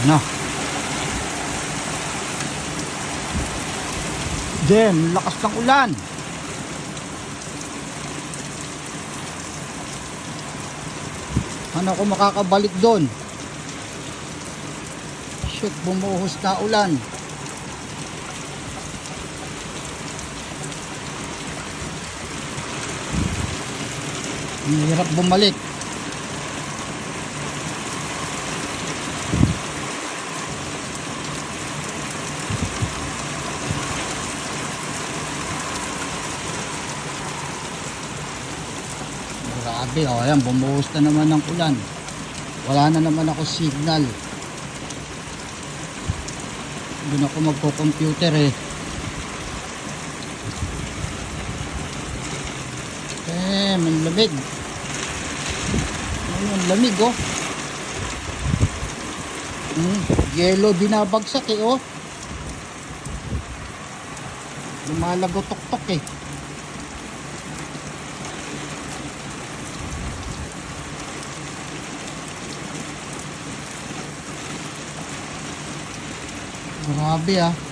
Ano? Dem, lakas ng ulan. Ano ako makakabalik doon? Shoot, bumuhos na ulan. Hirap bumalik. Grabe, oh, ayan, bumuhos na naman ng ulan. Wala na naman ako signal. Doon ako magko-computer eh. Eh, man lamig. Ano, ang lamig oh. Hmm, yellow binabagsak eh oh. Lumalagotok-tok eh. Grabe ah.